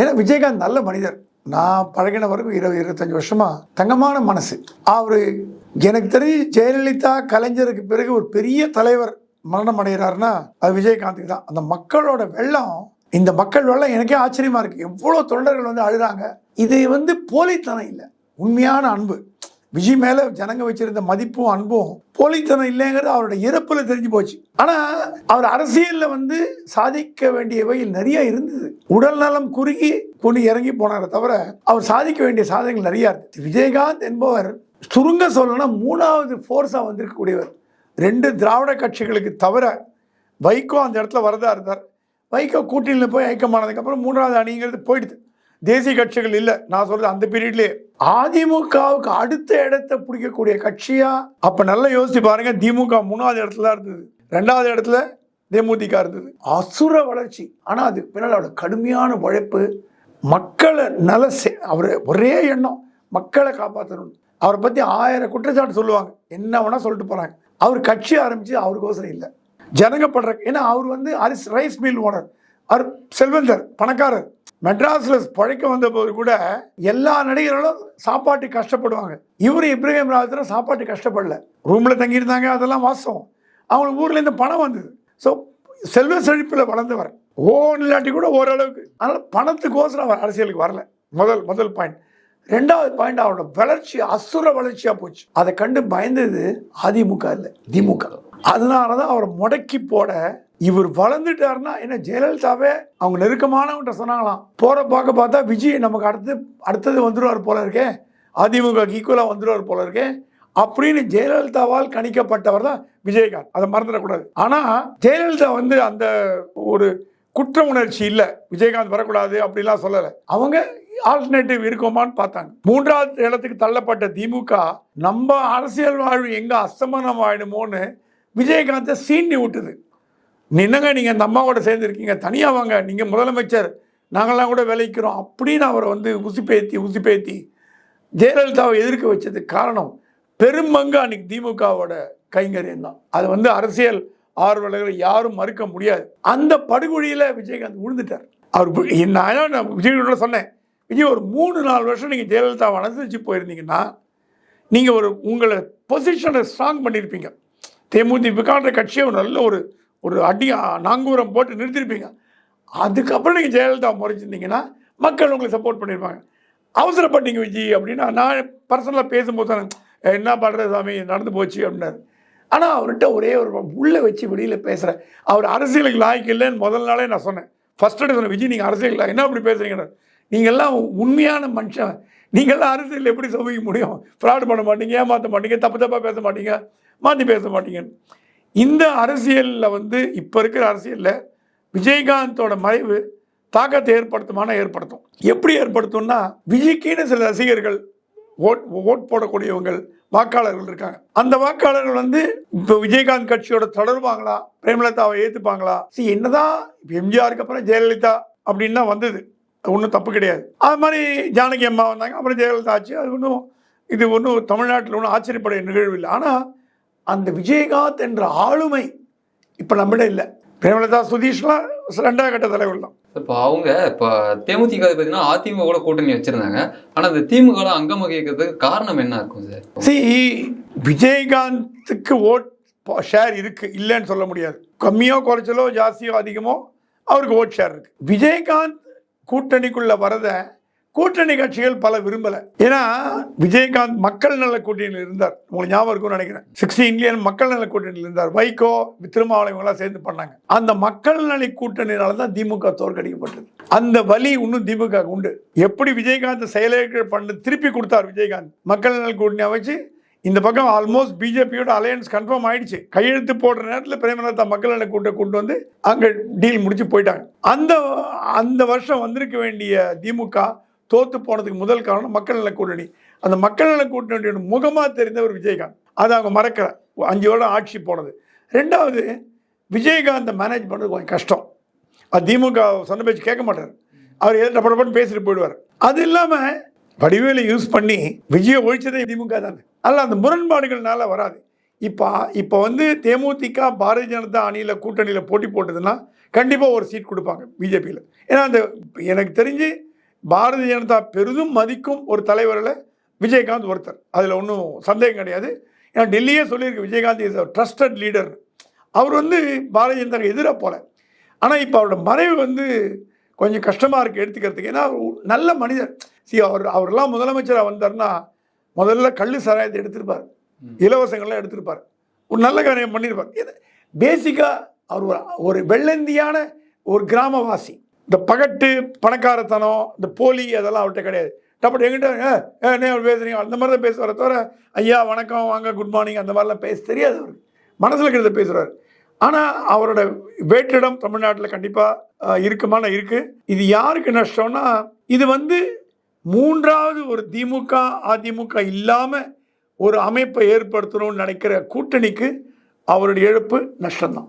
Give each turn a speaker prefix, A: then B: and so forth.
A: ஏன்னா விஜயகாந்த் நல்ல மனிதர். நான் பழகின வரைக்கும் இருபது இருபத்தஞ்சு வருஷமா தங்கமான மனசு. அவரு எனக்கு தெரிஞ்சு ஜெயலலிதா கலைஞருக்கு பிறகு ஒரு பெரிய தலைவர் மரணம் அடைகிறாருன்னா அது விஜயகாந்துக்கு தான். அந்த மக்களோட வெள்ளம் இந்த மக்கள் வெள்ளம் எனக்கே ஆச்சரியமா இருக்கு. எவ்வளோ தொண்டர்கள் வந்து அழுறாங்க இது வந்து போலித்தனம் இல்லை. உண்மையான அன்பு. விஜய் மேல ஜனங்க வச்சிருந்த மதிப்பும் அன்பும் போலித்தனம் இல்லைங்கிறது அவரோட இறப்புல தெரிஞ்சு போச்சு. ஆனா அவர் அரசியல்ல வந்து சாதிக்க வேண்டியவை நிறைய இருந்தது. உடல் நலம் குறுகி கொண்டு இறங்கி போனாரே தவிர அவர் சாதிக்க வேண்டிய சாதனைகள் நிறைய இருக்கு. விஜயகாந்த் என்பவர் சுருங்க சொல்லணும்னா மூணாவது ஃபோர்ஸாக வந்திருக்கக்கூடியவர். ரெண்டு திராவிட கட்சிகளுக்கு தவிர வைகோ அந்த இடத்துல வரதா இருந்தார். வைகோ கூட்டணியில் போய் ஐக்கியமானதுக்கப்புறம் மூன்றாவது அணிங்கிறது போயிடுது. தேசிய கட்சிகள் இல்லை. நான் சொல்றது அந்த பீரியட்லயே அதிமுகவுக்கு அடுத்த இடத்தை பிடிக்கக்கூடிய கட்சியா? அப்ப நல்லா யோசிச்சு பாருங்க திமுக மூணாவது இடத்துல தான் இருந்தது. ரெண்டாவது இடத்துல தேமுதிக இருந்தது. அசுர வளர்ச்சி. ஆனா அதுக்கு பின்னால் அவரோட கடுமையான உழைப்பு மக்களை நல அவர் ஒரே எண்ணம் மக்களை காப்பாற்றணும் அவரை பத்தி ஆயிரம் குற்றச்சாட்டு சொல்லுவாங்க. என்ன வேணா சொல்லிட்டு போறாங்க. அவர் கட்சி ஆரம்பிச்சு அவருக்கோசரம் இல்லை. ஜனங்க ஏன்னா அவர் வந்து அரிசி ரைஸ் மில் ஓனர். அவர் செல்வந்தர் பணக்காரர். மெட்ராஸ்ல பழைக்க வந்த போது கூட எல்லா நடிகர்களும் சாப்பாட்டு கஷ்டப்படுவாங்க. இவரு இப்ராஹிம் ராஜத்துல சாப்பாட்டு கஷ்டப்படல. ரூம்ல தங்கியிருந்தாங்க அதெல்லாம் வாசம். அவங்களுக்கு ஊர்ல இருந்து பணம் வந்தது. ஸோ செல்வ செழிப்பில் வளர்ந்தவர். ஓன் இல்லாட்டி கூட ஓரளவுக்கு. அதனால பணத்துக்கோசரம் அவர் அரசியலுக்கு வரல. முதல் முதல் பாயிண்ட் ரெண்டாவது பாயிண்ட் அவரோட வளர்ச்சி அசுர வளர்ச்சியா போச்சு. அதை கண்டு பயந்தது அதிமுக இல்லை திமுக. அதனால தான் அவரை முடக்கி போட இவர் வளர்ந்துட்டாருன்னா என்ன ஜெயலலிதாவே அவங்க நெருக்கமானவங்கிட்ட சொன்னாங்களாம். போகிற பார்க்க பார்த்தா விஜய் நமக்கு அடுத்து அடுத்தது வந்துடுவார் போல இருக்கே. அதிமுக ஈக்குவலாக வந்துருவார் போல இருக்கே. அப்படின்னு ஜெயலலிதாவால் கணிக்கப்பட்டவர் தான் விஜயகாந்த். அதை மறந்துடக்கூடாது. ஆனால் ஜெயலலிதா வந்து அந்த ஒரு குற்ற உணர்ச்சி இல்லை. விஜயகாந்த் வரக்கூடாது அப்படிலாம் சொல்லலை. அவங்க ஆல்டர்னேட்டிவ் இருக்குமான்னு பார்த்தாங்க. மூன்றாவது இடத்துக்கு தள்ளப்பட்ட திமுக நம்ம அரசியல் வாழ்வு எங்கே அஸ்தமனம் ஆயிடுமோன்னு விஜயகாந்தை சீண்டி விட்டுது. நின்னங்க நீங்கள் அந்த அம்மாவோட சேர்ந்துருக்கீங்க. தனியாக வாங்க நீங்கள் முதலமைச்சர். நாங்களாம் கூட விளைக்கிறோம் அப்படின்னு அவரை வந்து உசிப்பேத்தி உசிப்பேத்தி ஜெயலலிதாவை எதிர்க்க வச்சதுக்கு காரணம் பெரும்பங்கு அன்னைக்கு திமுகவோட கைங்கரியம் தான். அது வந்து அரசியல் ஆர்வலர்கள் யாரும் மறுக்க முடியாது. அந்த படுகொழியில் விஜயகாந்த் விழுந்துட்டார் அவர் நான் நான் சொன்னேன். விஜய் ஒரு மூணு நாலு வருஷம் நீங்கள் ஜெயலலிதாவை அனுசரித்து போயிருந்தீங்கன்னா நீங்கள் ஒரு உங்களை பொசிஷனை ஸ்ட்ராங் பண்ணியிருப்பீங்க. தேமுதிகன்ற கட்சியை ஒரு நல்ல ஒரு ஒரு அடி நாங்கூரம் போட்டு நிறுத்திருப்பீங்க. அதுக்கப்புறம் நீங்கள் ஜெயலலிதா முறைச்சிருந்தீங்கன்னா மக்கள் உங்களை சப்போர்ட் பண்ணியிருப்பாங்க அவசரப்பட்டீங்க விஜய் அப்படின்னா நான் பர்சனலாக பேசும்போது தான் என்ன பண்ணுற சாமி நடந்து போச்சு அப்படின்னாரு. ஆனால் அவர்கிட்ட ஒரே ஒரு உள்ளே வச்சு வெளியில் பேசுகிற அவர் அரசியலுக்கு லாய்க்கு இல்லைன்னு முதல் நாளே நான் சொன்னேன். ஃபர்ஸ்ட் சொன்னேன் விஜய் நீங்கள் அரசியலுக்கு என்ன அப்படி பேசுகிறீங்கன்னு நீங்கள்லாம் உண்மையான மனுஷன். நீங்கள்லாம் அரசியல் எப்படி சமைக்க முடியும்? ஃப்ராட் பண்ண மாட்டீங்க ஏமாற்ற மாட்டீங்க தப்பு தப்பாக பேச மாட்டீங்க. மாற்றி பேச மாட்டீங்க. இந்த அரசியலில் வந்து இப்போ இருக்கிற அரசியலில் விஜயகாந்தோட மறைவு தாக்கத்தை ஏற்படுத்துமான ஏற்படுத்தும். எப்படி ஏற்படுத்தும்னா விஜய்க்குன்னு சில ரசிகர்கள் ஓட் ஓட் போடக்கூடியவங்கள் வாக்காளர்கள் இருக்காங்க. அந்த வாக்காளர்கள் வந்து இப்போ விஜயகாந்த் கட்சியோட தொடருவாங்களா? பிரேமலதாவை ஏற்றுப்பாங்களா சரி என்னதான் இப்போ எம்ஜிஆருக்கு அப்புறம் ஜெயலலிதா அப்படின்னு தான் வந்தது. ஒன்றும் தப்பு கிடையாது. அது மாதிரி ஜானகி அம்மா வந்தாங்க அப்புறம் ஜெயலலிதா ஆச்சு. அது ஒன்றும் இது ஒன்றும் தமிழ்நாட்டில் ஒன்றும் ஆச்சரியப்படைய நிகழ்வு இல்லை. ஆனால் அந்த விஜயகாந்த் என்ற ஆளுமை இப்போ நம்மிடம் இல்லை. பிரேமலதா சுதீஷ்லாம் ரெண்டாவது கட்ட தலைவர் தான்
B: இப்போ அவங்க இப்போ தேமுதிக பார்த்தீங்கன்னா அதிமுக கூட கூட்டணி வச்சிருந்தாங்க. ஆனா இந்த திமுக அங்கம் வகிக்கிறதுக்கு காரணம் என்ன இருக்கும் சார்?
A: சி விஜயகாந்துக்கு ஓட் ஷேர் இருக்கு இல்லைன்னு சொல்ல முடியாது. கம்மியோ குறைச்சலோ ஜாஸ்தியோ அதிகமோ அவருக்கு ஓட் ஷேர் இருக்கு. விஜயகாந்த் கூட்டணிக்குள்ள வரத கூட்டணி கட்சிகள் பல விரும்பல. ஏன்னா விஜயகாந்த் மக்கள் நல கூட்டணியில் இருந்தார். உங்களுக்கு ஞாபகம் இருக்கும்னு நினைக்கிறேன். இந்தியன் மக்கள் நல கூட்டணியில் இருந்தார். வைகோ திருமாவளவன் இவங்களாம் சேர்ந்து பண்ணாங்க. அந்த மக்கள் நல கூட்டணியினால தான் திமுக தோற்கடிக்கப்பட்டது. அந்த வலி இன்னும் திமுக உண்டு. எப்படி விஜயகாந்த் செயலேற்ற பண்ண திருப்பி கொடுத்தார் விஜயகாந்த். மக்கள் நல கூட்டணியை வச்சு இந்த பக்கம் ஆல்மோஸ்ட் பிஜேபியோட அலையன்ஸ் கன்ஃபார்ம் ஆயிடுச்சு. கையெழுத்து போடுற நேரத்தில் பிரேமலதா மக்கள் நல கூட்ட கொண்டு வந்து அங்கே டீல் முடிச்சு போயிட்டாங்க. அந்த அந்த வருஷம் வந்திருக்க வேண்டிய திமுக தோத்து போனதுக்கு முதல் காரணம் மக்கள் நல கூட்டணி. அந்த மக்கள் நல கூட்டணியோட முகமாக தெரிந்தவர் விஜயகாந்த். அதை அவங்க மறக்கிற அஞ்சு வருடம் ஆட்சி போனது. ரெண்டாவது விஜயகாந்தை மேனேஜ் பண்ணுறது கொஞ்சம் கஷ்டம். அது திமுக சொன்ன பேச்சு கேட்க மாட்டார். அவர் எதிர்த்து டப்படப்பட்டு பேசிட்டு போயிடுவார். அது இல்லாமல் வடிவேலை யூஸ் பண்ணி விஜய ஒழிச்சதே திமுக தானே. அல்ல அந்த முரண்பாடுகள்னால வராது. இப்போ இப்போ வந்து தேமுதிக பாரதிய ஜனதா அணியில் கூட்டணியில் போட்டி போட்டதுன்னா கண்டிப்பாக ஒரு சீட் கொடுப்பாங்க பிஜேபியில். ஏன்னா அந்த எனக்கு தெரிஞ்சு பாரதிய ஜனதா பெரிதும் மதிக்கும் ஒரு தலைவரில் விஜயகாந்த் ஒருத்தர். அதில் ஒன்றும் சந்தேகம் கிடையாது. ஏன்னா டெல்லியே சொல்லியிருக்கு விஜயகாந்த் இஸ் ட்ரஸ்டட் லீடர் அவர் வந்து பாரதிய ஜனதாக்கு எதிராக போல. ஆனால் இப்போ அவரோட மறைவு வந்து கொஞ்சம் கஷ்டமாக இருக்குது எடுத்துக்கிறதுக்கு. ஏன்னா நல்ல மனிதர். சி அவர் அவரெல்லாம் முதலமைச்சராக வந்தார்னா முதல்ல கள்ளு சாராயத்தை எடுத்திருப்பார். இலவசங்கள்லாம் எடுத்திருப்பார். ஒரு நல்ல காரியம் பண்ணியிருப்பார். பேசிக்காக அவர் ஒரு வெள்ளந்தியான ஒரு கிராமவாசி. இந்த பகட்டு பணக்காரத்தனம் இந்த போலி அதெல்லாம் அவர்கிட்ட கிடையாது. டப்பட்டு எங்கிட்ட என்ன அவர் பேசுறீங்க? அந்த மாதிரி தான் பேசுவார தவிர ஐயா வணக்கம் வாங்க குட் மார்னிங் அந்த மாதிரிலாம் பேச தெரியாது அவருக்கு. மனசில் இருக்கிறத பேசுகிறார் ஆனால் அவரோட வேற்றிடம் தமிழ்நாட்டில் கண்டிப்பாக இருக்குமான இருக்குது இது யாருக்கு நஷ்டம்னா இது வந்து மூன்றாவது ஒரு திமுக அதிமுக இல்லாமல் ஒரு அமைப்பை ஏற்படுத்தணும்னு நினைக்கிற கூட்டணிக்கு அவருடைய இழப்பு நஷ்டம்தான்.